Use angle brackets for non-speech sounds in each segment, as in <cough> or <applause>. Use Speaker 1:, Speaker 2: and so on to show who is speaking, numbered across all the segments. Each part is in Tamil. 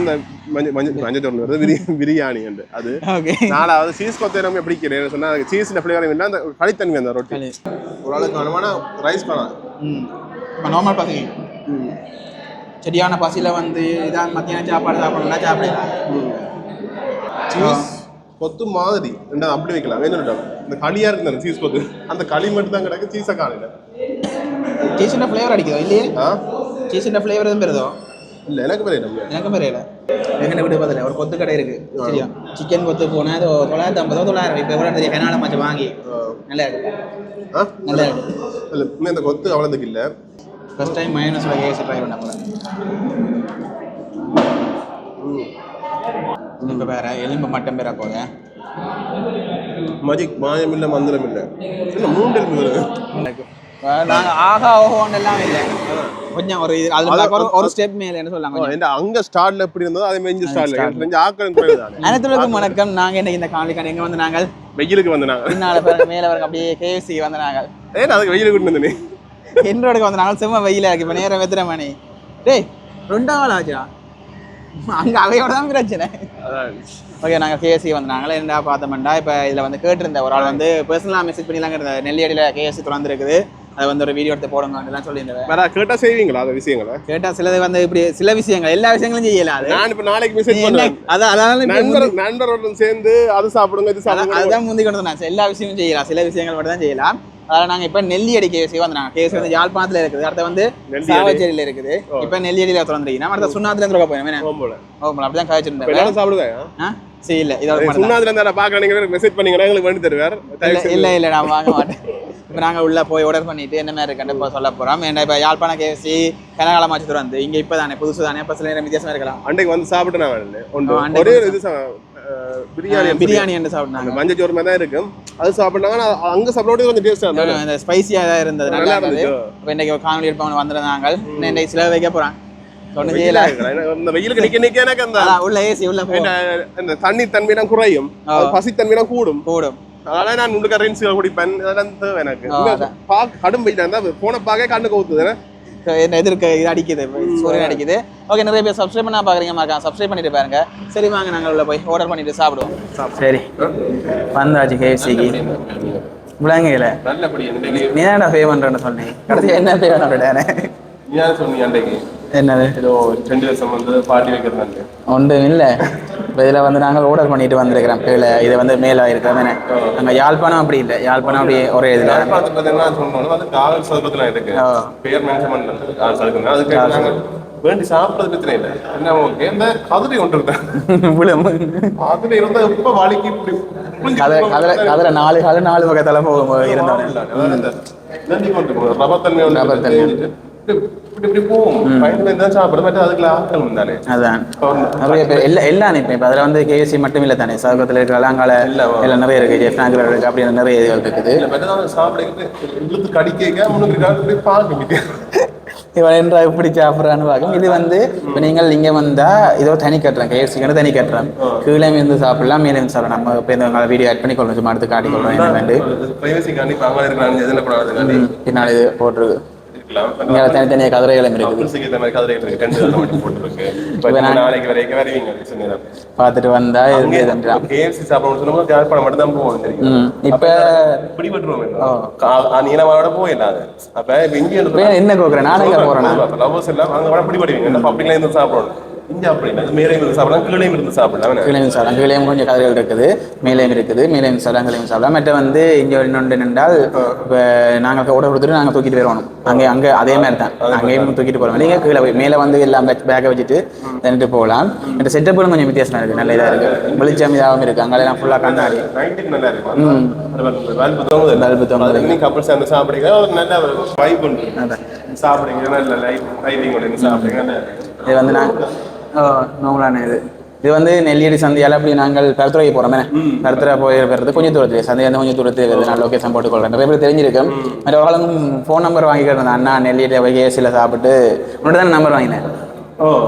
Speaker 1: அந்த மஞ்சள் மஞ்சள் மஞ்சள் தோரணம் வருது. பிரி பிரியாணி உண்டு அது நாலாவது சீஸ் கொத்தை நம்ம பிடிக்கிறேன் சொன்னா சீஸ்ல ஃபிளேவர் வேணா அந்த களித்தன்மை அந்த ரொட்டி. ஒரு ஆளுக்கு வேணுமானா ரைஸ் பண்ணலாம்
Speaker 2: ம். இப்போ நார்மல் பசி. சரியான பசியில் வந்து இதான் மத்தியானம் சாப்பாடு சாப்பிடணும்னா சாப்பிடலாம்.
Speaker 1: சீஸ் கொத்து மாதிரி. ரெண்டாவது அப்படி வைக்கலாம். வேணும் இந்த களியா இருக்கு அந்த சீஸ் கொத்து. அந்த களி மட்டும் தான் கிடக்கு சீஸை காணல
Speaker 2: சீஸின் ஃப்ளேவர் அடிக்குதோ? இல்லையே? சீஸின் ஃப்ளேவர் எதுவும் பெறுதோ?
Speaker 1: இல்ல எனக்கு தெரியல
Speaker 2: எனக்கும் தெரியல எங்கே விட்டு பார்த்துல ஒரு கொத்து கடை இருக்கு சரியா? சிக்கன் கொத்து போனால் தொள்ளாயிரத்தி ஐம்பதோ தொள்ளாயிரம் இப்போ எவ்வளோ தெரியும் கனால மச்சம் வாங்கி. நல்லா இருக்கு.
Speaker 1: ஆ?
Speaker 2: நல்லா இருக்கு.
Speaker 1: இல்ல இன்னும் இந்த கொத்து அவ்வளோதுக்கு இல்ல.
Speaker 2: ஃபர்ஸ்ட் டைம் மைனஸோட கேஸ் ட்ரை பண்ண போகிறேன் இப்போ வேற எலும்பு மட்டும் பேரா போக
Speaker 1: மஜிக் மாயம் இல்ல மந்திரம் இல்ல இல்ல மூன்று வருது
Speaker 2: நாங்கள் ஆகா ஓஹோன்னு எல்லாம் இல்லை. கொஞ்சம் ஒரு இது அதில் ஒரு ஸ்டெப் மேலே என்ன கொஞ்சம்.
Speaker 1: இந்த அங்க ஸ்டார்ட்ல எப்படி இருந்ததோ அதே மாதிரி இந்த ஸ்டார்ட்ல தெரிஞ்ச ஆக்கள்.
Speaker 2: அனைத்துலக்கும் வணக்கம். நாங்கள் இன்னைக்கு இந்த காணொலிக்கான எங்கே வந்து நாங்கள்?
Speaker 1: வெயிலுக்கு வந்து நாங்க.
Speaker 2: பின்னால மேலே பாருங்க அப்படியே கேஎஃப்சி வந்து நாங்கள்.
Speaker 1: ஏன் அதுக்கு வெயிலுக்கு கொண்டு வந்தனே?
Speaker 2: என்னோடக்கு வந்து நாங்கள் செம்ம வெயிலாக இருக்கு. இப்போ நேரம் எத்தனை மணி? டேய் ரெண்டாம் நாள் ஆச்சுடா அங்கே அவையோட தான் பிரச்சனை. ஓகே நாங்கள் கேஎஸ்சி வந்து நாங்களே என்ன பார்த்தோம்டா. இப்போ இதில் வந்து கேட்டிருந்த ஒரு ஆள் வந்து பர்சனலாக மெசேஜ் பண்ணிலாம் கேட்டிருந்தார் நெல்லியடியில் கேஎஸ்சி திறந்துருக்குது. அதை வந்து ஒரு வீடியோ எடுத்து போடுங்கலாம் சொல்லியிருந்தேன்.
Speaker 1: வேற கேட்டா செய்வீங்களா அந்த விஷயங்களை?
Speaker 2: கேட்டால் சிலது வந்து இப்படி சில விஷயங்கள் எல்லா விஷயங்களும் செய்யலாம் அது.
Speaker 1: நான் இப்ப நாளைக்கு மெசேஜ் பண்ணுவேன்.
Speaker 2: அதான் அதனால
Speaker 1: நண்பர் நண்பர்களுடன் சேர்ந்து அது சாப்பிடுங்க இது சாப்பிடுங்க.
Speaker 2: அதுதான் முந்தி கொண்டு வந்தேன் எல்லா விஷயமும் செய்யலாம். சில விஷயங்கள் மட்டும் தான் செய்யலாம். அதில் நாங்கள் இப்போ நெல்லியடி கேசி வந்து நாங்கள் கேசி வந்து யாழ்ப்பாணத்தில் இருக்குது. அடுத்து வந்து. சாவச்சேரியில் இருக்குது. இப்போ நெல்லியடியில் திறந்துருக்கீங்க அடுத்த சுண்ணாத்துல இருந்து போய் என்ன?
Speaker 1: போல.
Speaker 2: ஓ அப்படி தான் காய்ச்சிருந்தேன்
Speaker 1: சாப்பிடுவேன்
Speaker 2: சரி இல்லை. இதோட
Speaker 1: சுண்ணாதுல இருந்தா மெசேஜ் பண்ணீங்கன்னா எங்களுக்கு வேண்டி தருவார்.
Speaker 2: இல்ல இல்ல நான் வாங்க மாட்டேன். இப்போ நாங்கள் உள்ள போய் ஆர்டர் பண்ணிட்டு என்ன மாதிரி இருக்குன்னு இப்போ சொல்ல போகிறோம் ஏன்னா இப்போ யாழ்ப்பாண கேஎஃப்சி கனகாலம் மாற்றி வந்து இங்கே இப்போ தானே புதுசு தானே இப்போ சில நேரம் வித்தியாசமா இருக்கலாம்.
Speaker 1: அன்றைக்கு வந்து சாப்பிட்டு நான் ஒரே இது பிரியாணி
Speaker 2: பிரியாணி என்று
Speaker 1: அந்த
Speaker 2: சாப்பிட்டாங்க
Speaker 1: மஞ்சள் சோறு மாதிரி தான் இருக்கும். அது சாப்பிட்டாங்க அங்க சாப்பிட கொஞ்சம் டேஸ்டா இருந்தாங்க
Speaker 2: இந்த ஸ்பைசியாக தான் இருந்தது. நல்லா இருந்தது. இப்போ இன்றைக்கி காணொலி எடுப்பவங்க வந்திருந்தாங்க இன்னும் இன்றைக்கு சில வைக்க
Speaker 1: இந்த வெயிலுக்கு நிக்க நிக்க எனக்கு அந்த
Speaker 2: உள்ள ஏசி உள்ள
Speaker 1: தண்ணி தன்மையெல்லாம் குறையும். பசி தன்மையெல்லாம் கூடும்.
Speaker 2: கூடும்.
Speaker 1: அதனால நான் உள்ளுக்க ரின்ஸ் குடிப்பேன். அதெல்லாம் தேவை எனக்கு. பாக்க கடும் இருந்தா போன பாக்க கண்ணு கவுத்துது
Speaker 2: என்ன எதிர்க்க இது அடிக்குது. சூரியன் அடிக்குது. ஓகே நிறைய பேர் சப்ஸ்கிரைப் பண்ணா பார்க்குறீங்க மறக்காம சப்ஸ்கிரைப் பண்ணிட்டு பாருங்க. சரி வாங்க நாங்கள் உள்ள போய் ஆர்டர் பண்ணிட்டு சாப்பிடுவோம். சரி. வந்தாச்சு கேஎஃப்சிக்கு
Speaker 1: நல்லபடி
Speaker 2: நீ தான்டா பே பண்ணுறேன்னு சொன்னேன் கடைசி என்ன பே பண்ணுறேன்
Speaker 1: ஏன் சொன்னீங்க அன்றைக்கு
Speaker 2: என்னது?
Speaker 1: ஏதோ ரெண்டு வருஷம் வந்து பார்ட்டி வைக்கிறது
Speaker 2: ஒன்றும் இல்லை. இப்போ இதில் வந்து நாங்கள் ஆர்டர் பண்ணிட்டு வந்திருக்கிறோம். கீழே இது வந்து மேலே இருக்கிறது அங்கே யாழ்ப்பாணம் அப்படி இல்லை. யாழ்ப்பாணம் அப்படி ஒரே இதில்.
Speaker 1: பார்த்து பார்த்தீங்கன்னா சொன்னோம் அது காவல் சதுக்கத்தில் இருக்கு.
Speaker 2: ஆ.
Speaker 1: பேர் மென்ஷன் பண்ணல. காவல் சதுக்கம் அதுக்கு நாங்க வேண்டி சாப்பிட்றது பிரச்சனை இல்லை. என்ன ஓகே இந்த கதிரை ஒன்று அதுல இருந்தா எப்ப வலிக்கு இப்படி
Speaker 2: நாலு கால நாலு பக்கத்தில் போகும். இருந்தவனே
Speaker 1: நந்தி கொண்டு இப்படி இப்படி இப்படி போகும் பயந்து தான் சாப்பிட மாட்டேன் அதுக்குள்ள ஆட்கள் வந்தாலே.
Speaker 2: அதான். நிறைய பேர் எல்லா எல்லாம் இப்போ இப்போ அதில் வந்து கேஎஸ்சி மட்டும் இல்லை தானே? சதுக்கத்தில் இருக்கிற அலங்கால எல்லாம் நிறைய இருக்குது அப்படின்னு நிறைய இதுகள் இருக்குது.
Speaker 1: இல்ல பெற்றதான் சாப்பிட இழுத்து கடிக்க முன்னுக்கு இப்படி பார்க்க
Speaker 2: இவன் என்றா இப்படி சாப்பிட்றான்னு பார்க்கும். இது வந்து இப்போ நீங்கள் இங்கே வந்தால் இதோ தனி கட்டுறேன் கேஎஃப்சிக்கு தனி கட்டுறேன். கீழே இருந்து சாப்பிடலாம் மேலே இருந்து சாப்பிடலாம். நம்ம இப்போ இந்த வீடியோ ஆட் பண்ணி கொள்ளணும் சும்மா எடுத்து காட்டி கொள்றோம் என்ன வேண்டு. பின்னால் இது போட்டிருக்கு. இங்கே தனித்தனியாக கதிரைகளும் இருக்குது
Speaker 1: நாளைக்கு வரைக்கும் வருவீங்க சொன்னேன்
Speaker 2: பார்த்துட்டு வந்தா
Speaker 1: கேஎஃப்சி சாப்பிடணும்னு சொன்னோம்னா யாழ்ப்பாணம் மட்டும் தான் போவோம் தெரியும்?
Speaker 2: இப்போ
Speaker 1: பிடிபட்டுருவோம் நீளமாவோட போயிடலாது அப்ப இப்ப இங்க
Speaker 2: என்ன கோக்குறேன் நானே போகிறேன்
Speaker 1: லவ்வர்ஸ் எல்லாம் அங்க வர பிடிபடுவீங்க. இந்த பப்ளிக்ல இருந்து சாப்பிடணும். இங்க அப்படி இல்லை. இருந்து சாப்பிடலாம் கீழே இருந்து சாப்பிடலாம் என்ன?
Speaker 2: கீழே சாப்பிடலாம். கீழே கொஞ்சம் கதிரைகள் இருக்குது. மேலேயும் இருக்குது மேலேயும் சாப்பிடலாம் கீழே சாப்பிடலாம். மற்ற வந்து இங்கே இன்னொன்று நின்றால் இப்போ நாங்கள் ஓட கொடுத்துட்டு நாங்கள் தூக்கிட்டு போயிடணும் அங்கே அங்கே அதே மாதிரி தான் அங்கேயும் தூக்கிட்டு போகிறோம் நீங்கள் கீழே போய் மேலே வந்து எல்லாம் பேக்கை வச்சுட்டு தந்துட்டு போகலாம். இந்த செட்டப்பும் கொஞ்சம் வித்தியாசமா இருக்குது நல்ல இதாக இருக்குது வெளிச்சம் இதாகவும் இருக்குது அங்கெல்லாம் ஃபுல்லாக கண்ணாடி.
Speaker 1: நல்லா இருக்கும் சாப்பிடுங்க. நல்ல வைப். சாப்பிடுங்க. நல்ல லைட் லைட்டிங் சாப்பிடுங்க.
Speaker 2: இது வந்து நான் ஓ நோங்களான இது இது வந்து நெல்லியடி சந்தையால் அப்படி நாங்கள் கருத்துறைக்கு போகிறோம் கருத்துறை போய் வருது கொஞ்சம் தூரத்தில். சந்தை வந்து கொஞ்சம் தூரத்தில் வருது நான் லொக்கேஷன் போட்டுக்கொள்கிறேன் நிறைய பேர் தெரிஞ்சிருக்கும். மற்ற அவங்களும் ஃபோன் நம்பர் வாங்கிக்கிட்டு இருந்தேன் அண்ணா நெல்லியடி போய் ஏசியில் சாப்பிட்டு உன்ட்டு தான் நம்பர் வாங்கினேன்?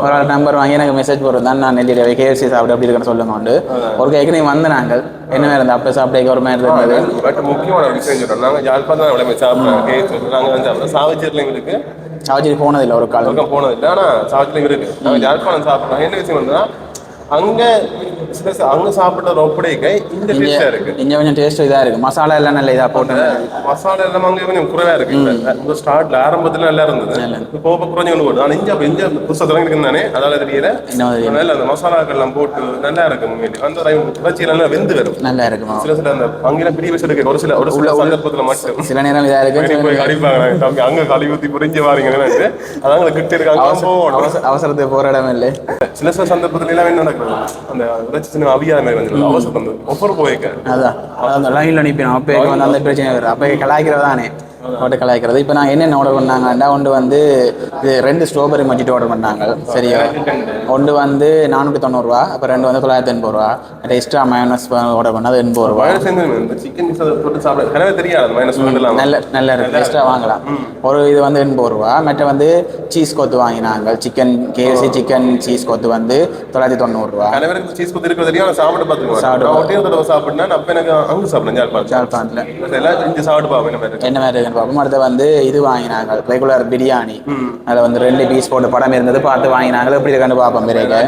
Speaker 2: ஒரு ஆள் நம்பர் வாங்கி எனக்கு மெசேஜ் போடுறேன் நான் நெல்லியடி போய் கேஎஃப்சி சாப்பிட்டு அப்படி இருக்குன்னு சொல்லுங்க உண்டு. ஒரு நீங்கள் வந்து நாங்கள். என்ன இருந்தது அப்போ சாப்பிட்டு ஒரு மாதிரி இருந்தது?
Speaker 1: பட் முக்கியமான விஷயம் சொல்றோம். நாங்க யாழ்ப்பாணம் தான் விளையாட சாப்பிடுறோம். சாப்பிடுறோம் சாவச்சேரிலையும் இருக்கு
Speaker 2: போனதில்லை ஒரு காலம்.
Speaker 1: போனது இல்லை ஆனால் சாப்பிட்டு இருக்கு. நாங்கள் யாழ்ப்பாணம் சாப்பிட்றோம் என்ன விஷயம் வந்து அங்கே சில ச- அங்கே சாப்பிட்ட ஒப்படைக்க இந்த டேஸ்டாக இருக்கு.
Speaker 2: இங்கே கொஞ்சம் டேஸ்ட் இதாக இருக்குது மசாலா எல்லாம் நல்ல இதாக போட்டு
Speaker 1: மசாலா எல்லாம் அங்கே கொஞ்சம் குறைவா இருக்கு இப்போ. ஸ்டார்ட்ல ஆரம்பத்துல நல்லா இருந்தது. இப்போ போக குறைஞ்சு கொண்டு போகுது. ஆனால் இங்கே இங்கே புதுசாக தொடங்கிருக்கு தானே அதால தெரியல. நல்ல அந்த மசாலாக்கள் எல்லாம் போட்டு நல்லா இருக்கு அந்த இறைச்சி நல்லா வெந்து வரும்.
Speaker 2: நல்லா இருக்குமா
Speaker 1: சில சில அந்த அங்கெல்லாம் பெரிய விஷயம் இருக்கு ஒரு சில ஒரு சில சந்தர்ப்பத்துல மட்டும்.
Speaker 2: சில நேரம் இதாக இருக்கு
Speaker 1: போய் கடிப்பாங்க. நாங்க தம்பி அங்க கழுவி ஊத்தி புரிஞ்சு வாரீங்கன்னு அது அங்க கிட்ட இருக்காங்க.
Speaker 2: அவசரத்துக்கு போகிற இடம் இல்லை.
Speaker 1: சில சில சந்தர்ப்பத்துல எல்லாம் என்ன நடக்குது? அந்த இறைச்சி சின்ன மாதிரி வந்து அவசரம் ஒவ்வொரு
Speaker 2: அதான் அந்த லைனில் நிற்பினோம் அப்போ வந்து அந்த பிரச்சனை வரும் அப்போ போட்டு கலாய்க்கிறது. இப்போ நான் என்னென்ன ஆர்டர் பண்ணாங்கன்னா ஒன்று வந்து இது ரெண்டு ஸ்ட்ராபெரி மஜிட்டு ஆர்டர் பண்ணாங்க சரியா? ஒன்று வந்து நானூற்றி தொண்ணூறுரூவா அப்புறம் ரெண்டு வந்து தொள்ளாயிரத்தி எண்பது ரூபா எக்ஸ்ட்ரா மைனஸ் ஆர்டர் பண்ணது எண்பது ரூபா நல்ல நல்ல இருக்கு. எக்ஸ்ட்ரா வாங்கலாம். ஒரு இது வந்து எண்பது ரூபா மற்ற வந்து சீஸ் கொத்து வாங்கினாங்க. சிக்கன் கேஎஃப்சி சிக்கன் சீஸ் கொத்து வந்து தொள்ளாயிரத்தி தொண்ணூறுரூவா
Speaker 1: சீஸ் குத்து இருக்கிறது தெரியும் சாப்பிட்டு தடவை சாப்பிட்டேன்னா நான் அப்ப எனக்கு அங்கே பார்ப்பேன் என்ன மாதிரி
Speaker 2: என்ன மாதிரி இருக்குன்னு பார்ப்போம் அடுத்து வந்து இது வாங்கினாங்க ரெகுலர் பிரியாணி. அதில் வந்து ரெண்டு பீஸ் போட்டு படம் இருந்தது பார்த்து வாங்கினாங்க. எப்படி இருக்குன்னு பார்ப்போம் பிறகு.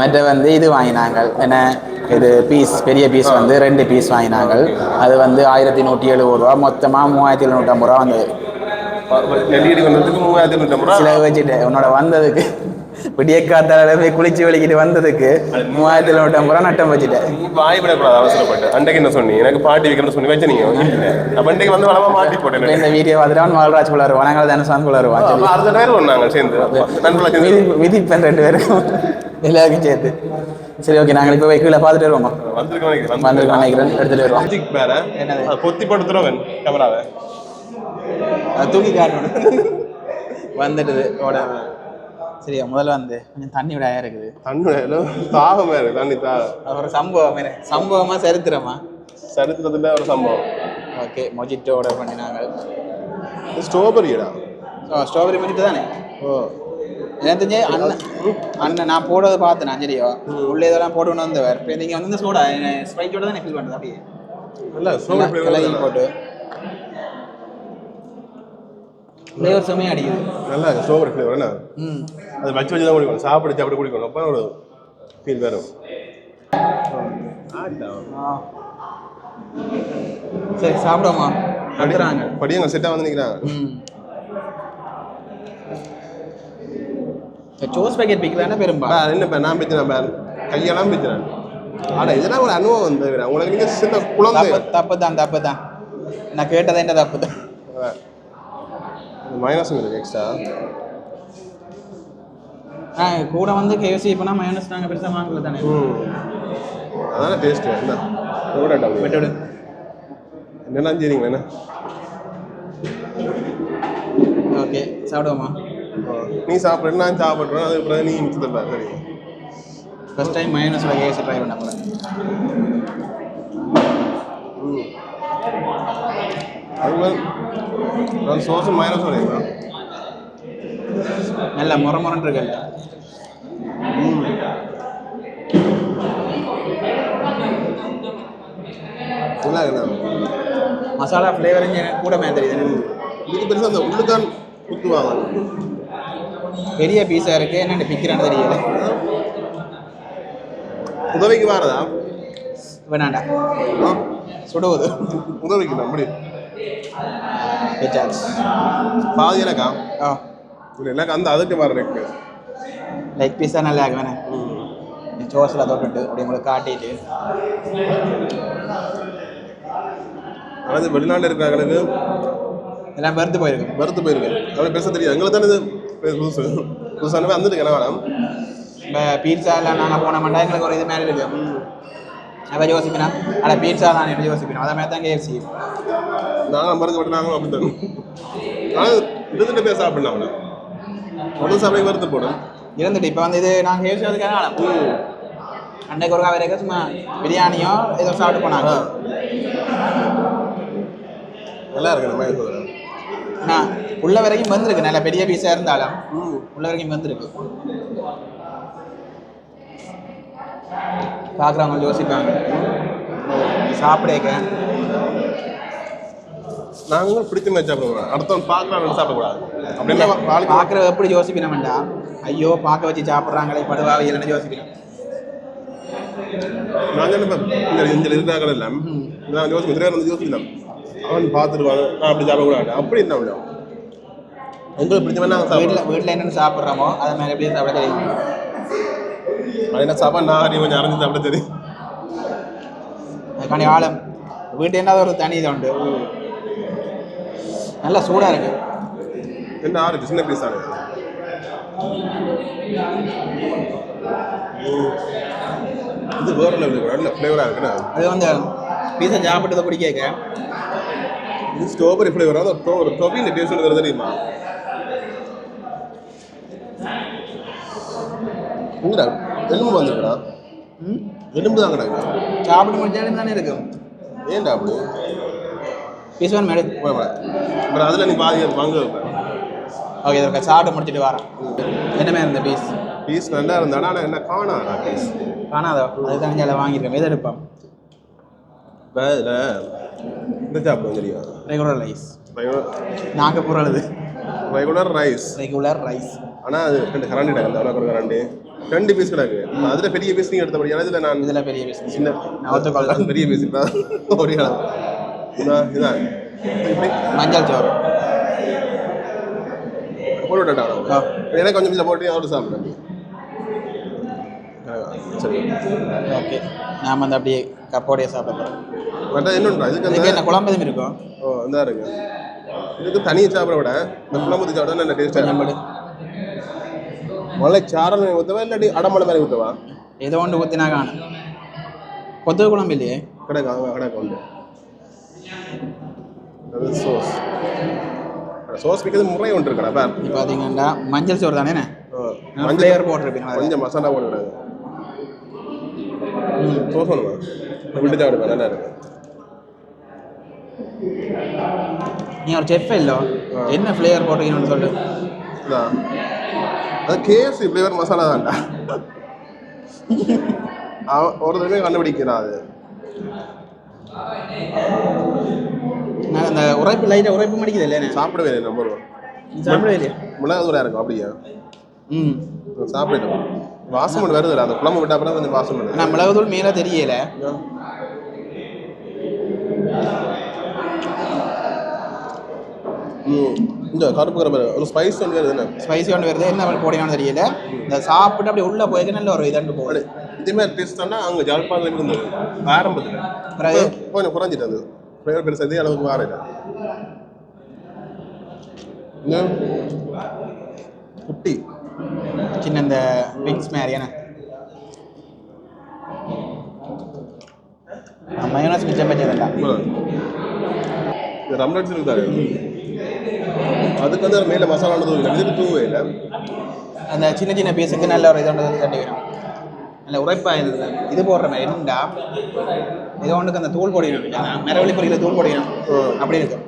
Speaker 2: மற்ற வந்து இது வாங்கினாங்க. என்ன இது பீஸ் பெரிய பீஸ் வந்து ரெண்டு பீஸ் வாங்கினாங்க. அது வந்து ஆயிரத்தி நூற்றி எழுபது ரூபா. மொத்தமாக மூவாயிரத்தி எழுநூற்றம்பது ரூபா வந்தது. சில வச்சுட்டு உன்னோட வந்ததுக்கு. விடிய காத்தால குளிச்சு வெளிக்கிட்டு வந்ததுக்கு மூவாயிரத்தி எழுநூற்றம்பது ரூபா நட்டம் வச்சுட்டேன்.
Speaker 1: நீ வாய் விடக்கூடாது அவசரப்பட்டு. அன்றைக்கு என்ன சொன்னி? எனக்கு பாட்டி வைக்கணும்னு சொல்லி வச்சு நீங்க அப்ப அன்றைக்கு வந்து வளமா மாட்டி போட்டேன்.
Speaker 2: இந்த வீடியோ அவன் வாழ்ராஜ் போல வருவான். நாங்கள் தனுசான் போல வருவான்.
Speaker 1: அடுத்த நேரம் வந்தாங்க சேர்ந்து.
Speaker 2: விதிப்பேன் ரெண்டு பேருக்கும். எல்லாருக்கும் சேர்த்து. சரி ஓகே. நாங்கள் இப்போ கீழே பார்த்துட்டு வருவோமா?
Speaker 1: வந்திருக்கோம் நினைக்கிறேன்.
Speaker 2: வந்திருக்கோம். நினைக்கிறேன். எடுத்துட்டு வருவோம்.
Speaker 1: பேர
Speaker 2: என்னது?
Speaker 1: பொத்தி படுத்துறவன் கேமராவை
Speaker 2: தூக்கி காட்டணும் வந்துடுது ஓட. சரியா முதல்ல வந்து கொஞ்சம் தண்ணி விட இருக்குது.
Speaker 1: தண்ணி தாகம் வேறு தண்ணி தாக
Speaker 2: அது ஒரு சம்பவம் சம்பவமா சரித்திரமா?
Speaker 1: சரித்திரத்துல ஒரு சம்பவம்.
Speaker 2: ஓகே மொஜிட்டோ ஆர்டர் பண்ணினாங்க.
Speaker 1: ஸ்ட்ராபெரிடா
Speaker 2: ஓ ஸ்ட்ராபெரி மொஜிட்டோ தானே?
Speaker 1: ஓ.
Speaker 2: எனக்கு தெரிஞ்சு அண்ணன் அண்ணன் நான் போடுறத பார்த்தேன் சரியா. உள்ள இதெல்லாம் போட்டு வந்தவர். இப்போ நீங்கள் வந்து சோடா ஸ்ப்ரைட்டோட தானே ஃபில் பண்ணுறது அப்படியே?
Speaker 1: இல்ல ஸ்ட்ராபெரி
Speaker 2: போட்டு. ஃப்ளேவர் செம்மையாக அடிக்குது.
Speaker 1: நல்லா இருக்கு. ஸ்ட்ராபெரி ஃப்ளேவர் என்ன?
Speaker 2: ம்.
Speaker 1: அது வச்சு வச்சு தான் குடிக்கணும். சாப்பிட்டு சாப்பிட்டு குடிக்கணும். அப்போ ஒரு ஃபீல் வரும்
Speaker 2: சரி சாப்பிடுவோமா அடுத்துறாங்க
Speaker 1: படியங்க செட்டாக வந்து நிற்கிறாங்க
Speaker 2: ம். சோஸ் பேக்கெட் பிக்கலான பெரும்பா
Speaker 1: பா, என்ன பா, நான் பிச்சினேன் பேர் கையெல்லாம் பிச்சினேன் ஆனா இதெல்லாம் ஒரு அனுபவம் வந்து உங்களுக்கு நீங்க சின்ன குழந்தை.
Speaker 2: தப்பு தான் தப்பு தான். நான் கேட்டதே என்ன தப்பு தான்?
Speaker 1: மைனஸ் இருக்கு எக்ஸ்ட்ரா
Speaker 2: ஆ கூட வந்து கேஎஃப்சி இப்போனா மைனஸ் நாங்கள் பெருசாக வாங்கல தானே.
Speaker 1: அதான டேஸ்ட் என்ன? விடட்டா
Speaker 2: விட்டு விடு.
Speaker 1: என்னென்ன சரிங்களா என்ன
Speaker 2: ஓகே சாப்பிடுவோமா?
Speaker 1: நீ சாப்பிட்ற நான் சாப்பிட்றேன் அதுக்கு பிறகு நீ மிச்சத்தை சரி.
Speaker 2: ஃபர்ஸ்ட் டைம் மைனஸோட கேஎஃப்சி ட்ரை பண்ண போகிறேன்
Speaker 1: ம். மாதிரி வரீங்களா
Speaker 2: நல்ல முறை முரண்டு இருக்குல்ல
Speaker 1: நல்லா என்ன
Speaker 2: மசாலா ஃப்ளேவர் எனக்கு கூட எனக்கு.
Speaker 1: இதுக்கு பெருசாக அந்த உள்ளுக்கான் குத்துவாங்க
Speaker 2: பெரிய பீஸாக இருக்குது என்னென்ன பிக்கிறான்னு தெரியல.
Speaker 1: உதவிக்கு வாரதா?
Speaker 2: வேணாண்டா? சுடுவது.
Speaker 1: உதவிக்கு அப்படி பாதி எனக்கா?
Speaker 2: ஆ.
Speaker 1: இல்லை எனக்கு அந்த அதுக்கு வர இருக்கு.
Speaker 2: லெக் பீஸாக நல்லா ஆகும் வேணே
Speaker 1: ம்
Speaker 2: சோஸில் தொட்டுட்டு அப்படி உங்களுக்கு காட்டிட்டு.
Speaker 1: அதாவது வெளிநாட்டில் இருக்கிறவங்களுக்கு
Speaker 2: எல்லாம் வெறுத்து போயிருக்கு.
Speaker 1: மறுத்து போயிருக்கு. அப்படி பெருசாக தெரியாது. எங்களுக்கு தானே இது? புதுசு. புதுசானவே வந்துருக்கு என்ன மேடம்
Speaker 2: இப்போ பீட்சா எல்லாம் நாங்கள் போன மாட்டா எங்களுக்கு ஒரு இது மாதிரி இருக்கு. அதை யோசிக்கணும் அட பீட்சா தான் யோசிக்கணும் அதை மாதிரி தான் கேஎஃப்சி
Speaker 1: நாங்களும் மருந்து போட்டு நாங்களும் அப்படி தான் ஆனால் இருந்துட்டு பேச சாப்பிடலாம் ஒன்றும் சாப்பிட வருத்து போடும்
Speaker 2: இருந்துட்டு இப்போ வந்து இது நாங்கள் கேஎஃப்சி அதுக்காக அன்னைக்கு ஒரு வரைக்கும் சும்மா பிரியாணியோ ஏதோ சாப்பிட்டு போனாங்க.
Speaker 1: நல்லா இருக்கு நம்ம சொல்கிறேன்
Speaker 2: நான் உள்ள வரைக்கும் வந்திருக்கு. நல்ல பெரிய பீஸாக இருந்தாலும் உள்ள வரைக்கும் வந்திருக்கு. பார்க்குறவங்க யோசிப்பாங்க. சாப்பிடக்க.
Speaker 1: நாங்களும் பிடிச்ச மாதிரி சாப்பிடுவோம் அடுத்தவன் பார்க்கலாம் சாப்பிடக்கூடாது அப்படின்னா
Speaker 2: பார்க்குற எப்படி யோசிப்பினோம்டா ஐயோ பார்க்க வச்சு சாப்பிட்றாங்களே படுவாவை இல்லைன்னு யோசிக்கணும்.
Speaker 1: நான் சொன்னேன் இந்த இந்த இருந்தாங்க எல்லாம் நான் யோசிச்சு நிறைய வந்து யோசிக்கலாம் அவன் பார்த்துருவாங்க நான் அப்படி சாப்பிடக்கூடாது. அப்படி என்ன முடியும் உங்களுக்கு பிடிச்ச நாங்கள்
Speaker 2: வீட்டில் வீட்டில் என்னென்ன சாப்பிட்றோமோ அதை மாதிரி எப்படி சாப்பிட தெரியும்.
Speaker 1: அது என்ன சாப்பாடு நான் கொஞ்சம் அரைஞ்சு சாப்பிட தெரியும்.
Speaker 2: ஆழம். வீட்டு என்ன ஒரு தனி இது உண்டு. நல்லா சூடாக இருக்கு.
Speaker 1: என்ன ஆறு? சின்ன பீஸ் தானே இது வேற லெவலுக்கு நல்ல ஃப்ளேவராக இருக்குண்ணா
Speaker 2: அது வந்து பீஸை சாப்பிட்டதை குடிக்க
Speaker 1: இது ஸ்ட்ராபெரி ஃப்ளேவர் அது டோ ஒரு டொபின் டேஸ்ட் வருது தெரியுமா? எங்கடா எலும்பு வந்துருக்கடா.
Speaker 2: ம்?
Speaker 1: எலும்பு தான்
Speaker 2: சாப்பிட்டு முடிச்சாலும் தானே இருக்கும்
Speaker 1: ஏன்டா அப்படி?
Speaker 2: பீஸ் வேணும் மேடு
Speaker 1: அப்புறம் அதில் நீ பாதி வைப்பேன்
Speaker 2: ஓகே இதற்கு சாப்பிட்டு முடிச்சிட்டு வரேன். என்னமே இருந்த பீஸ்
Speaker 1: பீஸ் நல்லா இருந்தாடா ஆனால் என்ன காணாடா பீஸ்
Speaker 2: காணாதோ? அது தான் இதில் வாங்கியிருக்கேன். எதை எடுப்போம்?
Speaker 1: இப்போ இதில் இந்த சாப்பிடுவோம் தெரியும்.
Speaker 2: ரெகுலர் ரைஸ் நாங்கள் போகிறது
Speaker 1: ரெகுலர் ரைஸ்
Speaker 2: ரெகுலர் ரைஸ்
Speaker 1: ஆனால் அது ரெண்டு கரண்டி கிடக்கு. அவ்வளோ கரண்டி. ரெண்டு பீஸ் கிடக்கு. அதில் பெரிய பீஸ் நீங்கள் எடுத்தபடி. இதில் நான்
Speaker 2: இதில் பெரிய பீஸ்
Speaker 1: சின்ன
Speaker 2: நான்
Speaker 1: பெரிய பீஸ் தான். ஒரே இப்படி
Speaker 2: மஞ்சள் சோறு.
Speaker 1: போட்டு விட்டாடா எனக்கு கொஞ்சம் இதில் போட்டு அதோட சாப்பிடுறேன் சரி.
Speaker 2: ஓகே. நாம் வந்து அப்படியே கப்போடையே சாப்பிட போகிறோம்
Speaker 1: மற்ற என்னன்றா இதுக்கு
Speaker 2: என்ன குழம்பு எதுவும் இருக்கும்
Speaker 1: ஓ இந்த இருக்கு இதுக்கு தனியாக சாப்பிட விட. இந்த குழம்பு ஊற்றி சாப்பிட்டா நல்ல டேஸ்ட்டாக
Speaker 2: போடு.
Speaker 1: மழை சாரல் ஊற்றவா இல்லாட்டி அடமலை மாதிரி ஊற்றவா
Speaker 2: ஏதோ ஒன்று ஊற்றினா காணும். கொத்து குழம்பு இல்லையே?
Speaker 1: கிடக்கு கிடக்கு உண்டு. அது சோஸ் சோஸ் விற்கிறது முறை ஒன்று இருக்கடா பார்
Speaker 2: இப்போ பார்த்தீங்கன்னா மஞ்சள் சோறு தானே?
Speaker 1: மஞ்சள்
Speaker 2: போட்டிருப்பீங்க.
Speaker 1: கொஞ்சம் மசாலா போட்டுக்கிறாங்க சோஸ் ஒன்றுமா விட்டு சாப்பிடுவேன் நல்லா இருக்கு.
Speaker 2: நீ ஒரு செஃப் இல்லோ? என்ன ஃப்ளேவர் போட்டிருக்கீங்கன்னு சொல்லு.
Speaker 1: அது கேஎஃப்சி ஃப்ளேவர் மசாலா தான்டா. ஒரு தடவை கண்டுபிடிக்கிறான் அது.
Speaker 2: நான் அந்த உரைப்பு லைட்டாக உரைப்பு மடிக்குது இல்லைண்ணே
Speaker 1: சாப்பிடவே இல்லை நம்பர்
Speaker 2: சாப்பிடவே இல்லையா?
Speaker 1: மிளகா தூரம் இருக்கும் அப்படியா?
Speaker 2: ம்.
Speaker 1: சாப்பிடணும் வாசம் வருது அந்த குழம்பு விட்ட அப்புறம் கொஞ்சம் வாசம் வருது.
Speaker 2: ஆனால் மிளகுத்தூள் மேலே தெரியல.
Speaker 1: இந்த கருப்பு கருப்பு ஒரு ஸ்பைஸ் ஒன்று வருது என்ன
Speaker 2: ஸ்பைசி ஒன்று வருது. என்ன போடினான்னு தெரியல. இந்த சாப்பிட்டு அப்படியே உள்ளே போய்க்க நல்ல ஒரு இதண்டு போகுது.
Speaker 1: இதே மாதிரி டேஸ்ட் தானே அங்கே ஜாழ்ப்பாணத்தில் இருந்தது ஆரம்பத்தில். கொஞ்சம் குறைஞ்சிட்டு அது ஃப்ளேவர் பெருசு இதே அளவுக்கு இன்னும் குட்டி.
Speaker 2: சின்ன இந்த விங்ஸ் மாதிரி என்ன? மயோனஸ் மிச்சம் பச்சதெல்லாம்.
Speaker 1: இந்த ரம்லட்ஸ் இருக்காரு அதுக்கு வந்து மேலே மசாலா தூவி இதுக்கு தூவே இல்லை
Speaker 2: அந்த சின்ன சின்ன பீஸுக்கு நல்ல ஒரு இதோட தட்டி வரும் நல்ல உரைப்பாக இருந்தது இது போடுற மாதிரி என்னண்டா? ஏதோ ஒன்றுக்கு அந்த தூள் போடிக்கணும் மரவள்ளி பொறிக்கிற தூள் போடிக்கணும் அப்படி இருக்கும்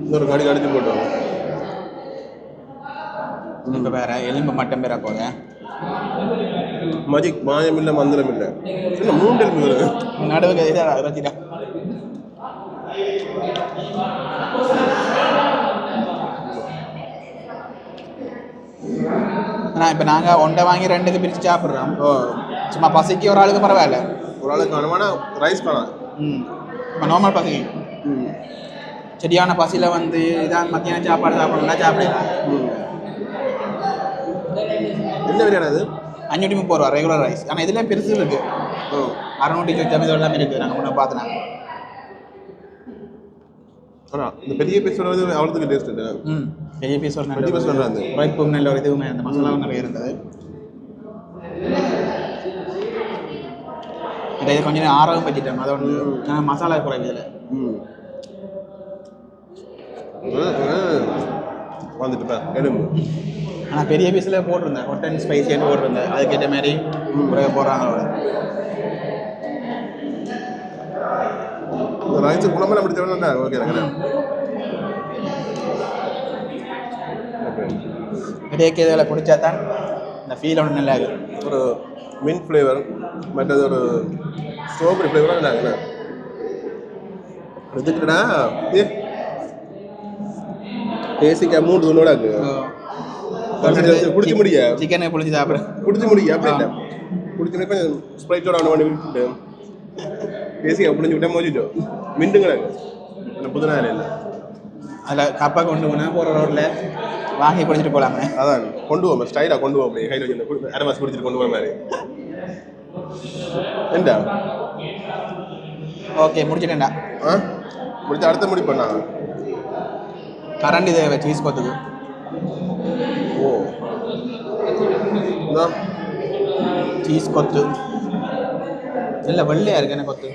Speaker 1: இன்னொரு காடி அடிச்சு போட்டோம்
Speaker 2: இப்போ வேற எலும்பு மட்டம் பேரா போக
Speaker 1: மஜிக் மாயம் இல்லை மந்திரம் இல்லை. என்ன மூன்று எலும்பு வருது
Speaker 2: நடுவுக்கு இதாக வச்சுட்டா ஆனால் இப்போ நாங்கள் ஒன்றை வாங்கி ரெண்டுக்கு பிரித்து சாப்பிட்றோம்.
Speaker 1: ஓ
Speaker 2: சும்மா பசிக்கு ஒரு ஆளுக்கு பரவாயில்ல.
Speaker 1: ஒரு ஆளுக்கு வேணுமானா ரைஸ் காணாம்
Speaker 2: ம். இப்போ நார்மல் பசிக்கு
Speaker 1: ம்.
Speaker 2: சரியான பசியில் வந்து இதான் மத்தியானம் சாப்பாடு சாப்பிடணும்னா சாப்பிடலாம்
Speaker 1: ம். என்ன பிரியாணி அது?
Speaker 2: அஞ்சூற்றி முப்பது ரூபா ரெகுலர் ரைஸ் ஆனால் இதுலேயும் பெருசு இருக்குது
Speaker 1: ஓ.
Speaker 2: அறுநூற்றி சொச்சம் இது எல்லாமே இருக்குது. நாங்கள் முன்னே பார்த்துனாங்க
Speaker 1: ஆனால் இந்த பெரிய பீஸோட வந்து அவ்வளோத்துக்கு டேஸ்ட் இல்லை.
Speaker 2: ம். பெரிய பீஸ் ஒரு
Speaker 1: நல்லா
Speaker 2: நல்ல
Speaker 1: இருந்தது.
Speaker 2: உரைப்பும் நல்ல ஒரு இதுவுமே அந்த மசாலாவும் நிறைய இருந்தது. இதை கொஞ்சம் நேரம் ஆறவும் வச்சுட்டோம் அதை ஒன்று மசாலா குறைவு இதில்
Speaker 1: ம். ம், ம். வந்துட்டு பார் எலும்பு
Speaker 2: ஆனால் பெரிய பீஸில் போட்டிருந்தேன். ஹொட் அண்ட் ஸ்பைசின்னு போட்டிருந்தேன். அதுக்கேற்ற மாதிரி போடுறாங்க
Speaker 1: இந்த ரைஸ் குழம்புல பிடிச்சவனா ஓகே எனக்கு
Speaker 2: இடையே இதில் குடிச்சா தான் இந்த ஃபீல் ஒன்று நல்லா இருக்குது
Speaker 1: ஒரு மின்ட் ஃப்ளேவர் மற்றது ஒரு ஸ்ட்ராபெரி ஃப்ளேவராக இருந்தாங்கண்ணா எடுத்துக்கிட்டா ஏ. பேசிக்காக மூணு துணோட இருக்கு. குடிச்சு முடிய?
Speaker 2: சிக்கனை புளிச்சு சாப்பிடு.
Speaker 1: குடிச்சு முடிய? இல்லை குடிச்சு முடிய ஸ்ப்ரைட்டோட ஒன்று பண்ணி விட்டுட்டு. பேசிக்காக புளிஞ்சு விட்டா மோதிட்டோம் மிண்டுங்கிறாங்க அந்த புது நாள் இல்லை
Speaker 2: அதில் கப்பா கொண்டு போனால் போகிற ரோட்டில் வாங்கி குடிச்சிட்டு போகலாமே
Speaker 1: அதான் கொண்டு போவோம் ஸ்டைலாக கொண்டு போவோம் அப்படியே கையில் வச்சு அரை குடிச்சிட்டு கொண்டு போகிற மாதிரி ஏண்டா
Speaker 2: ஓகே முடிச்சிட்டேன்டா
Speaker 1: ஆ முடிச்சு அடுத்த முடி பண்ணாங்க
Speaker 2: கரண்ட் இதை
Speaker 1: ஓ.
Speaker 2: சீஸ் கொத்து இல்லை வெள்ளையா இருக்கு என்ன கொத்து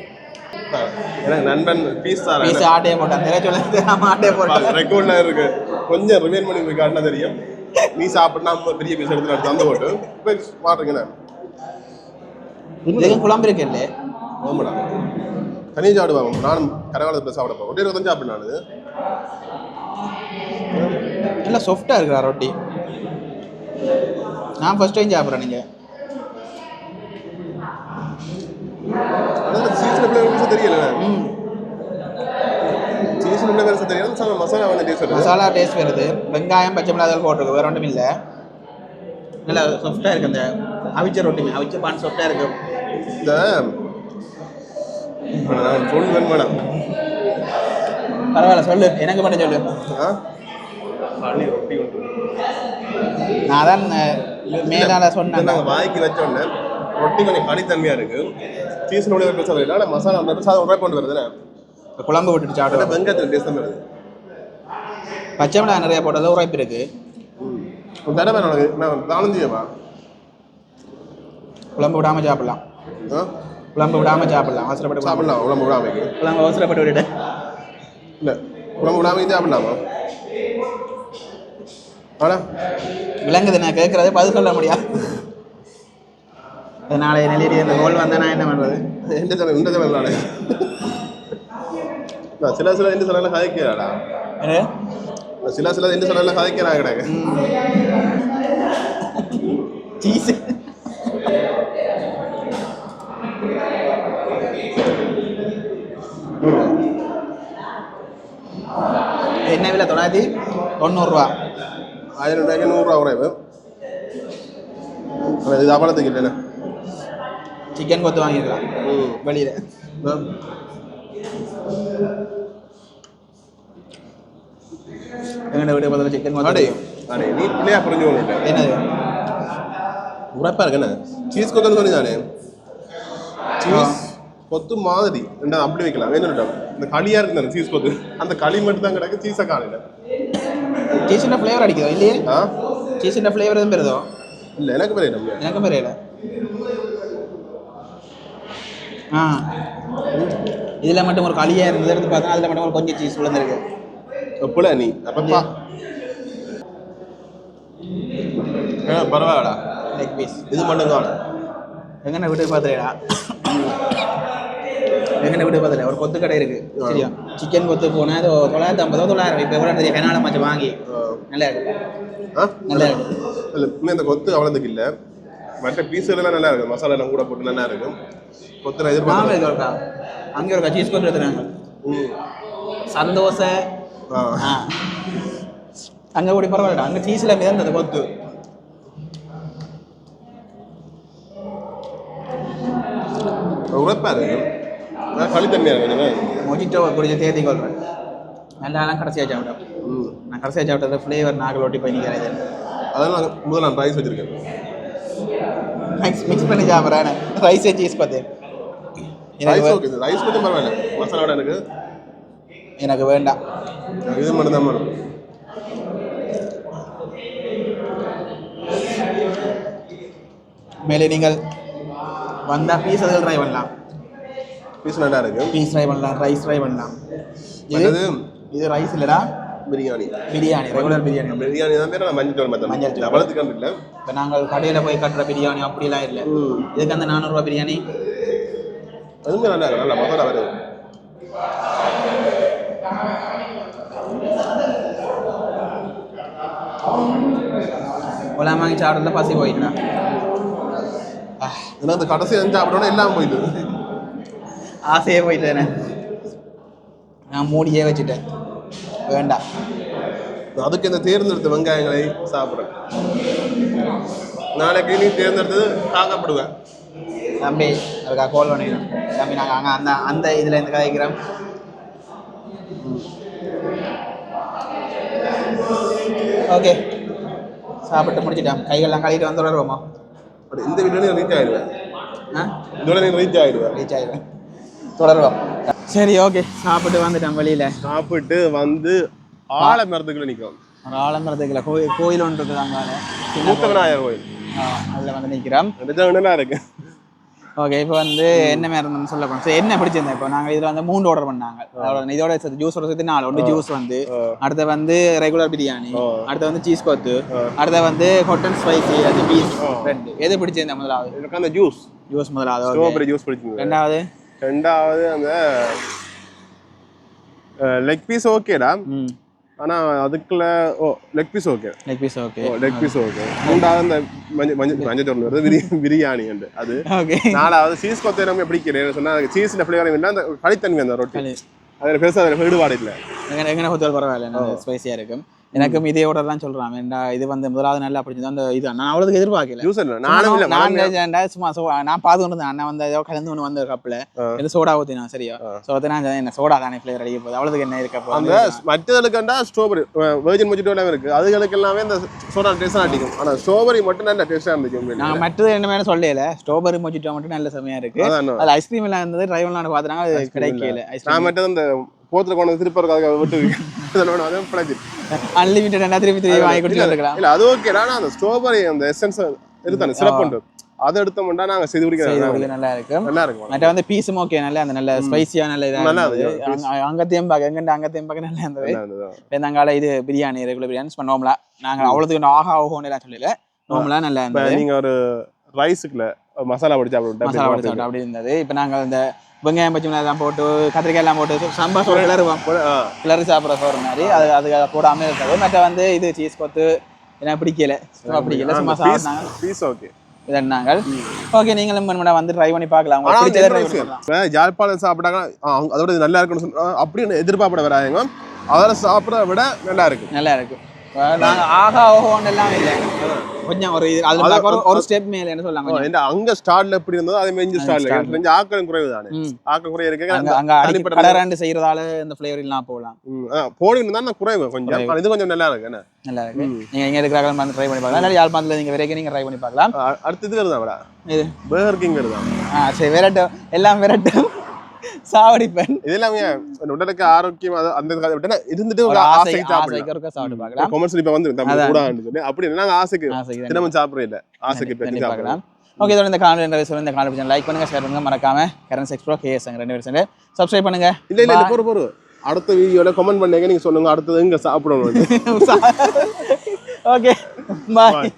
Speaker 1: எனக்கு நண்பன் பீஸ் தான்
Speaker 2: பீஸ் ஆட்டையே போட்டான். தெரிய சொல்ல ஆமாம் ஆட்டையே போட்டான்.
Speaker 1: ரெக்கார்ட்ல இருக்கு. கொஞ்சம் ரிமைன் பண்ணி காட்டினா தெரியும். நீ சாப்பிட்டா பெரிய பீஸ் எடுத்து அடுத்து அந்த போட்டு. இப்போ பாருங்கண்ணே
Speaker 2: இதுக்கும் குழம்பு இருக்கு இல்லை
Speaker 1: ஓமடா தனியாக சாப்பிடுவாங்க நானும் கரகாலத்தில் சாப்பிட போகிறேன் தான் சாப்பிட்டேன் நான்.
Speaker 2: நல்லா சாஃப்டாக இருக்குடா ரொட்டி. நான் ஃபர்ஸ்ட் டைம் சாப்பிட்றேன் நீங்கள்
Speaker 1: சீசன் ஃப்ளேவர் தெரியல.
Speaker 2: ம்
Speaker 1: சீசன் ஃப்ளேவர் தெரியல. சார் மசாலா வந்து டேஸ்ட் வருது.
Speaker 2: மசாலா டேஸ்ட் வருது. வெங்காயம் பச்சை மிளகாய் போட்டிருக்கு. வேற ஒன்றும் இல்லை. நல்லா சாஃப்டாக இருக்கு அந்த அவிச்ச ரொட்டி. அவிச்ச பான் சாஃப்டாக இருக்கு.
Speaker 1: இந்த சொல்லுவேன் மேடம்
Speaker 2: பரவாயில்ல சொல்லு. எனக்கு மட்டும் சொல்லு. நான் தான் மேலால சொன்னேன்.
Speaker 1: நாங்கள் வாய்க்கு வச்ச உடனே ரொட்டி கொஞ்சம் கனித்தன்மையாக இருக்கு. சீசன் உள்ள பிரச்சனை இல்லை ஆனால் மசாலா அந்த சாதம் உரை கொண்டு வருதுண்ணே
Speaker 2: குழம்பு விட்டுட்டு
Speaker 1: ஆனால்
Speaker 2: சாப்பிட்டு
Speaker 1: வெங்காயத்தில் டேஸ்ட் வருது.
Speaker 2: பச்சை மிளகாய் நிறைய போட்டது உரைப்பு இருக்கு.
Speaker 1: ம் ஒரு தடவை நான் உனக்கு? நான் தானந்தியவா
Speaker 2: குழம்பு விடாமல் சாப்பிடலாம். குழம்பு விடாமல் சாப்பிடலாம். அவசரப்பட்டு சாப்பிடலாம்.
Speaker 1: உடம்பு விடாமைக்கு
Speaker 2: குழம்பு அவசரப்பட்டு விட்டுட்டு
Speaker 1: இல்லை. உடம்பு விடாமைக்கு சாப்பிடலாமா? ஆடா
Speaker 2: விளங்குது நான் கேட்குறதே பதில் சொல்ல முடியாது. நாளை நெல்லிடி இந்த கோல் வந்தால் நான் என்ன பண்ணுறது
Speaker 1: எந்த சேனல் இந்த சேனல் நானே நான் சில சில இந்த சேனலில் கதைக்கிறாடா நான் சில சில இந்த சேனலில் கதைக்கிறான் கிடையாது
Speaker 2: சீஸ் என்ன விலை தொள்ளாயிரத்தி தொண்ணூறுரூவா
Speaker 1: ஆயிரம் ரூபாய்க்கு நூறுரூவா குறைவு ஆனால் இது அபலத்துக்கு இல்லைண்ணே
Speaker 2: சிக்கன் கொத்து
Speaker 1: வாங்கிடலாம்
Speaker 2: வெளியில். எங்கள்ட வீடு பார்த்தா சிக்கன் கொத்து
Speaker 1: அடையும் அடையும் நீ புரிஞ்சு கொண்டு
Speaker 2: என்னது?
Speaker 1: உரைப்பா இருக்கு என்ன? சீஸ் கொத்துன்னு சொல்லி தானே சீஸ் கொத்து மாதிரி. ரெண்டாவது அப்படி வைக்கலாம். வேணும்டா இந்த களியா இருக்கு தானே சீஸ் கொத்து. அந்த களி மட்டும் தான் கிடக்கு சீஸை காணல
Speaker 2: சீஸின ஃப்ளேவர் அடிக்குதோ? இல்லையே.
Speaker 1: ஆ?
Speaker 2: சீஸின ஃப்ளேவர் எதுவும் பெறுதோ?
Speaker 1: இல்லை எனக்கு பெரியல
Speaker 2: எனக்கு பெரியல. ஆ. இதில் மட்டும் ஒரு களியாக இருந்தது எடுத்து பார்த்தா அதில் மட்டும் ஒரு கொஞ்சம் சீஸ் விழுந்திருக்கு.
Speaker 1: எப்பல நீ. அப்பப்பா. பரவாயில்லடா.
Speaker 2: லெக் பீஸ்
Speaker 1: இது மட்டும் தான்.
Speaker 2: எங்கண்ணா வீட்டுக்கு பார்த்துடா எங்கண்ணா வீட்டுக்கு பார்த்துல ஒரு கொத்து கடை இருக்கு. சரியா? சிக்கன் கொத்து போனால் அது தொள்ளாயிரத்தி ஐம்பதோ தொள்ளாயிரம். இப்போ எவ்வளோ தெரியும் கனால மச்சம் வாங்கி. நல்லா இருக்கு.
Speaker 1: ஆ?
Speaker 2: நல்லா இருக்கு.
Speaker 1: இந்த கொத்து அவ்வளோதுக்கு இல்லை. மற்ற பீஸ் எல்லாம் நல்லா இருக்கு மசாலா எல்லாம் கூட போட்டு நல்லா இருக்கும். கொத்து நான்
Speaker 2: நாம
Speaker 1: எதிர்பார்த்தேன்
Speaker 2: இருக்கு அங்கே ஒருக்கா சீஸ் கொத்து எடுத்துறாங்க
Speaker 1: ம்
Speaker 2: சந்தோஷ.
Speaker 1: ஆ.
Speaker 2: ஆ. அங்கே கூட பரவாயில்லடா. அங்கே சீஸில் மிதந்தது கொத்து.
Speaker 1: உழைப்பா இருக்கு நான் களித்தன்மையாக இருக்கு நீங்கள்
Speaker 2: மொஜிட்டோ குடிச்ச தேதி கொள்றேன். நல்லாலாம் கடைசியாக சாப்பிட்டேன் நான் கடைசியாக சாப்பிட்டது ஃப்ளேவர் நாக்கில் ஒட்டி போய் நிற்கிறேன்
Speaker 1: அதெல்லாம் முதல்ல நான் ரைஸ் வச்சிருக்கேன்
Speaker 2: மிக்ஸ் மிக்ஸ் பண்ணி சாப்பிட்றேன் ரைஸே சீஸ் பார்த்தேன்
Speaker 1: ரைஸ்
Speaker 2: எனக்கு
Speaker 1: ஓகே ரைஸ் கொஞ்சம் பரவாயில்ல. மசாலாவோட எனக்கு?
Speaker 2: எனக்கு வேண்டாம்.
Speaker 1: இது மட்டும் தான்
Speaker 2: மேலே நீங்கள் வந்தால் பீஸ் அதில் ட்ரை பண்ணலாம்.
Speaker 1: பீஸ் நல்லா இருக்கு.
Speaker 2: பீஸ் ட்ரை பண்ணலாம் ரைஸ் ட்ரை பண்ணலாம். இது இது ரைஸ் இல்லைடா.
Speaker 1: பிரியாணி.
Speaker 2: பிரியாணி ரெகுலர் பிரியாணி.
Speaker 1: பிரியாணி தான் பேர் மஞ்சள் மத்தம்
Speaker 2: மஞ்சள் தூள்.
Speaker 1: அவ்வளோத்துக்கு இல்லை.
Speaker 2: இப்போ நாங்கள் கடையில் போய் கட்டுற பிரியாணி அப்படிலாம் இல்லை. இதுக்கு அந்த நானூறுரூவா பிரியாணி?
Speaker 1: அதுவுமே நல்லா இருக்கு நல்லா மசாலா வருது
Speaker 2: ஒலாம் வாங்கி சாப்பிட்றதுல பசி போயிட்டா
Speaker 1: ஏன்னா அந்த கடைசி சாப்பிடணும் எல்லாம் போயிடுது.
Speaker 2: ஆசையே போயிட்டேனே நான் மூடியே வச்சுட்டேன். வேண்டாம்.
Speaker 1: அதுக்கு இந்த தேர்ந்தெடுத்த வெங்காயங்களை சாப்பிட்றேன் நாளைக்கு நீ தேர்ந்தெடுத்தது தாக்கப்படுவேன்
Speaker 2: தம்பி அதுக்காக கால் பண்ணிடும் தம்பி நாங்கள் அங்கே அந்த அந்த இதில் இருந்து கதைக்கிறோம் ஓகே. சாப்பிட்டு முடிச்சிட்டோம். கைகள்லாம் கழுவிட்டு வந்து
Speaker 1: அப்படி இந்த வீடியோ ரீச் ஆயிடுவேன்
Speaker 2: ஆ?
Speaker 1: இதோட நீ ரீச் ஆயிடுவேன்
Speaker 2: ரீச் ஆயிடுவேன். தொடருவோம். சரி ஓகே சாப்பிட்டு வந்துட்டோம் வெளியில்.
Speaker 1: சாப்பிட்டு வந்து ஆழ மரத்துக்குள்ள
Speaker 2: ஒரு ஆலமரத்துக்குள்ள கோயில் கோயில் ஒன்று இருக்குது அங்கால
Speaker 1: விநாயகர் கோயில்.
Speaker 2: அதில் வந்து நிற்கிறோம்
Speaker 1: இருக்கு.
Speaker 2: ஓகே இப்போ வந்து என்ன இருந்தோம்னு சொல்ல போனோம் சரி என்ன பிடிச்சிருந்தேன் இப்போ? நாங்கள் இதில் வந்து மூணு ஆர்டர் பண்ணாங்க. இதோட சேர்த்து ஜூஸ் சேர்த்து நாலு ஒன்று ஜூஸ் வந்து அடுத்து வந்து ரெகுலர் பிரியாணி அடுத்து வந்து சீஸ் கொத்து அடுத்து வந்து ஹொட்டன் ஸ்பைசி அது பீஸ் ரெண்டு. எது பிடிச்சிருந்தேன் முதலாவது?
Speaker 1: எனக்கு அந்த ஜூஸ்
Speaker 2: ஜூஸ் முதலாவது.
Speaker 1: ஸ்ட்ராபெரி ஜூஸ் பிடிச்சிங்க
Speaker 2: ரெண்டாவது?
Speaker 1: ரெண்டாவது அந்த லெக் பீஸ் ஓகேடா ஆனா அதுக்குள்ள ஓ leg piece okay
Speaker 2: leg piece okay
Speaker 1: ஓ லெக் பீஸ் ஓகே மூன்றாவது அந்த மஞ்சள் மஞ்சள் மஞ்சள் வருது பிரி பிரியாணி உண்டு. அது.
Speaker 2: ஓகே.
Speaker 1: நாலாவது சீஸ் கொத்தை நம்ம பிடிக்கிறேன் சொன்னா சீஸ்ல ஃபிளேவர் இல்லை அந்த கடித்தன்மை அந்த ரொட்டி. அதில் பெருசாக அதில் ஈடுபாடு இல்லை.
Speaker 2: எங்கே எங்கே ஹோட்டல் பரவாயில்ல நல்ல ஸ்பைசியாக இருக்கும். எனக்கும் இதே தான் சொல்கிறான் வேண்டா இது வந்து முதலாவது நல்லா பிடிச்சது அந்த இது நான் அவ்வளோக்கு எதிர்பார்க்கல.
Speaker 1: நானும்
Speaker 2: நான் சும்மா சோ நான் பார்த்து கொண்டு இருந்தேன். அண்ணன் வந்து ஏதோ கலந்து ஒன்று வந்த கப்பில் இது சோடா ஊற்றினா சரியா? ஸோ அதை நான் என்ன சோடா தானே ஃப்ளேவர் அடிக்க போகுது? அவ்வளோக்கு என்ன இருக்க
Speaker 1: அந்த மற்றதுக்கண்டா ஸ்ட்ராபெரி வேர்ஜின் மொஜிட்டோ எல்லாம் இருக்கு. அதுகளுக்கு எல்லாமே இந்த சோடா டேஸ்ட் அடிக்கும். ஆனா ஸ்ட்ராபெரி மட்டும் நல்ல டேஸ்டா இருந்துச்சு.
Speaker 2: நான் மற்றது என்ன வேணும் சொல்லல ஸ்ட்ராபெரி மொஜிட்டோ மட்டும் நல்ல செமையா இருக்கு. அது ஐஸ்கிரீம் எல்லாம் இருந்தது டிரைவர்லாம் பார்த்துனாங்க அது கிடைக்கல.
Speaker 1: நான் மட்டும் இந்த போத்துல கொண்டு வந்து திருப்பி அதுக்காக விட்டு அதனால அதுவும் பிழைச்சு
Speaker 2: அன்லிமிட்டட் என்ன திருப்பி திருப்பி வாங்கி குடிச்சு வந்துக்கலாம்.
Speaker 1: இல்ல அது ஓகே ஆனா அந்த ஸ்ட்ராபெரி அந்த எசன்ஸ் இருக்கானே சிறப்பு அதை எடுத்தோம்னா நாங்க செய்து குடிக்கிறோம்
Speaker 2: நல்லா இருக்கும்.
Speaker 1: நல்லா இருக்கும்.
Speaker 2: மற்ற வந்து பீஸும் ஓகே நல்ல அந்த நல்ல ஸ்பைசியா நல்ல இதா
Speaker 1: நல்லா
Speaker 2: அங்கத்தையும் பார்க்க எங்கிட்ட அங்கத்தையும் பார்க்க நல்லா இருந்தது. வெந்தாங்கால இது பிரியாணி ரெகுலர் பிரியாணி நார்மலா நாங்க அவ்வளோத்துக்கு ஆஹா ஓஹோன்னு எல்லாம் சொல்லல. நார்மலா நல்லா இருந்தது.
Speaker 1: நீங்க ஒரு ரைஸுக்குள்ள மசாலா பொடி சாப்பிட்டு
Speaker 2: மசாலா சாப்பிட்டு அப்படி இருந்தது. இப்போ நாங்கள் இந்த வெங்காயம் பச்சை மிளகாய் எல்லாம் போட்டு கத்திரிக்காய் எல்லாம் போட்டு சாம்பார் சோறு கிளறுவோம். கிளறி சாப்பிட்ற சோறு மாதிரி. அது அது போடாமல் இருக்காது. மற்ற வந்து இது சீஸ் கொத்து எனக்கு பிடிக்கல. சும்மா பிடிக்கல. சும்மா சாப்பிட்டாங்க
Speaker 1: பீஸ் ஓகே
Speaker 2: இதன்னாங்க ஓகே நீங்களும் மண்மடா வந்து ட்ரை பண்ணி பார்க்கலாம். உங்களுக்கு
Speaker 1: யாழ்ப்பாணம் சாப்பிட்டாங்க அதோட நல்லா இருக்குன்னு சொல்லி அப்படின்னு எதிர்பார்ப்பட வராங்க அதில் சாப்பிட்றத விட நல்லா இருக்கு.
Speaker 2: நல்லா இருக்கு. நாங்க ஆஹா ஓஹோன்னு எல்லாம் இல்லை. கொஞ்சம் ஒரு இது அதுல ஒரு- ஸ்டெப் மேல என்ன
Speaker 1: அங்க ஸ்டார்ட்ல எப்படி இருந்ததோ அதே மாதிரி ஸ்டார்ட்ல தெரிஞ்ச குறைவு தானே. ஆக்கள் இருக்கு
Speaker 2: அங்க ரெண்டு செய்யறதால இந்த ஃபிளேவர் இல்லாம போகலாம்.
Speaker 1: போடின்னு தான் குறைவு கொஞ்சம். இது கொஞ்சம் நல்லா இருக்கு என்ன?
Speaker 2: நல்லா இருக்கு. நீங்க எங்க இருக்கிறாங்க வந்து ட்ரை பண்ணி பார்க்கலாம். இல்லை யாழ்ப்பாணத்துல நீங்க வரைக்கும் நீங்க ட்ரை பண்ணி பார்க்கலாம்.
Speaker 1: அ- அடுத்தது வருதா
Speaker 2: இது?
Speaker 1: பேர்கர் கிங் வருதா?
Speaker 2: ஆ சரி விரட்டும். எல்லாம் விரட்டும். சாவடிப்பேன்.
Speaker 1: இது எல்லாமே அந்த உடலுக்கு ஆரோக்கியம் அந்த இருந்துட்டு
Speaker 2: ஒரு ஆசை
Speaker 1: சாப்பிடலாம். கொமர்ஷியல் இப்ப வந்து. கூட சொல்லி. அப்படி ஆசைக்கு
Speaker 2: ஆசைக்கு தான்
Speaker 1: தினமும் சாப்பிடறது இல்ல. ஆசைக்கு பெற்று சாப்பிடலாம்
Speaker 2: ஓகே இதோட இந்த காணொலி சொல்லி இந்த காணொலி லைக் பண்ணுங்க ஷேர் பண்ணுங்க. மறக்காம கரன்ஸ் எக்ஸ்ப்ரோ கேஎஸ் ரெண்டு பேரும் சேர்ந்து சப்ஸ்கிரைப் பண்ணுங்க.
Speaker 1: இல்ல இல்ல இல்ல போற போற அடுத்த வீடியோல கமெண்ட் பண்ணுங்க. நீங்க சொல்லுங்க அடுத்தது எங்க சாப்பிடணும். <laughs>
Speaker 2: Okay bye